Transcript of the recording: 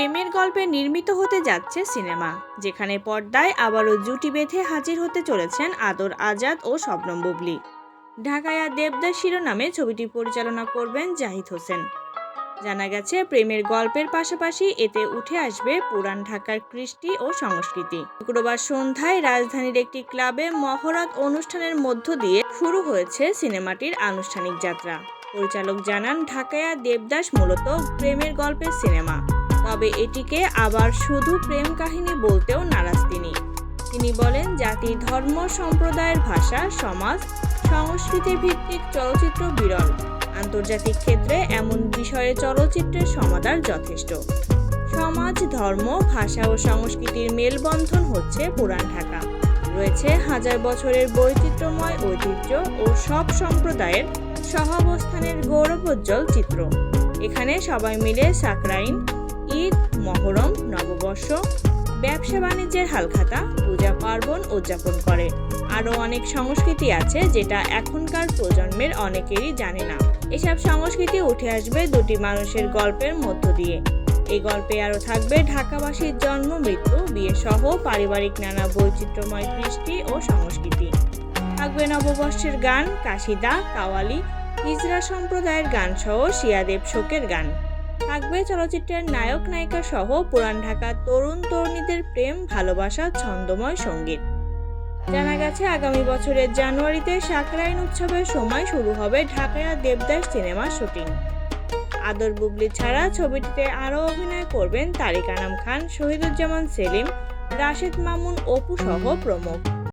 প্রেমের গল্পে নির্মিত হতে যাচ্ছে সিনেমা, যেখানে পর্দায় আবারও জুটি বেঁধে হাজির হতে চলেছেন আদর, আজাদ ও শবনম বুবলি। ঢাকায়া দেবদাস শিরোনামে ছবিটি পরিচালনা করবেন জাহিদ হোসেন। জানা গেছে, প্রেমের গল্পের পাশাপাশি এতে উঠে আসবে পুরান ঢাকার কৃষ্টি ও সংস্কৃতি। শুক্রবার সন্ধ্যায় রাজধানীর একটি ক্লাবে মহরত অনুষ্ঠানের মধ্য দিয়ে শুরু হয়েছে সিনেমাটির আনুষ্ঠানিক যাত্রা। পরিচালক জানান, ঢাকায়া দেবদাস মূলত প্রেমের গল্পের সিনেমা। তবে এটিকে আবার শুধু প্রেম কাহিনী বলতেও নারাজ তিনি। তিনি বলেন জাতি ধর্ম, সম্প্রদায়ের ভাষা, সমাজ সংস্কৃতি ভিত্তিক চলচ্চিত্র বিরল। আন্তর্জাতিক ক্ষেত্রে এমন বিষয়ে চলচ্চিত্রের সমাদার যথেষ্ট। সমাজ, ধর্ম, ভাষা ও সংস্কৃতির মেলবন্ধন হচ্ছে পুরান ঢাকা। রয়েছে হাজার বছরের বৈচিত্র্যময় ঐতিহ্য ও সব সম্প্রদায়ের সহাবস্থানের গৌরবোজ্জ্বল চিত্র। এখানে সবাই মিলে সাকরাইন ঈদ, মহরম, নববর্ষ, ব্যবসা বাণিজ্যের হালখাতা, পূজা পার্বণ উদযাপন করে। আরও অনেক সংস্কৃতি আছে যেটা এখনকার প্রজন্মের অনেকেরই জানে না। এসব সংস্কৃতি উঠে আসবে দুটি মানুষের গল্পের মধ্য দিয়ে। এই গল্পে আরও থাকবে ঢাকাবাসীর জন্ম, মৃত্যু বিয়ে সহ পারিবারিক নানা বৈচিত্র্যময় কৃষ্টি ও সংস্কৃতি। থাকবে নববর্ষের গান, কাশিদা, কাওয়ালি হিজরা সম্প্রদায়ের গান সহ শিয়াদেব শোকের গান। থাকবে চলচ্চিত্রের নায়ক, নায়িকা সহ পুরান ঢাকার তরুণ তরুণীদের প্রেম, ভালোবাসা, ছন্দময় সংগীত। জানা গেছে, আগামী বছরের জানুয়ারিতে সাকরাইন উৎসবের সময় শুরু হবে ঢাকায়া দেবদাস সিনেমা শুটিং। আদর বুবলি ছাড়া ছবিটিতে আরও অভিনয় করবেন তারিক আনাম খান, শহীদুজ্জামান সেলিম, রাশেদ মামুন, অপু সহ প্রমুখ।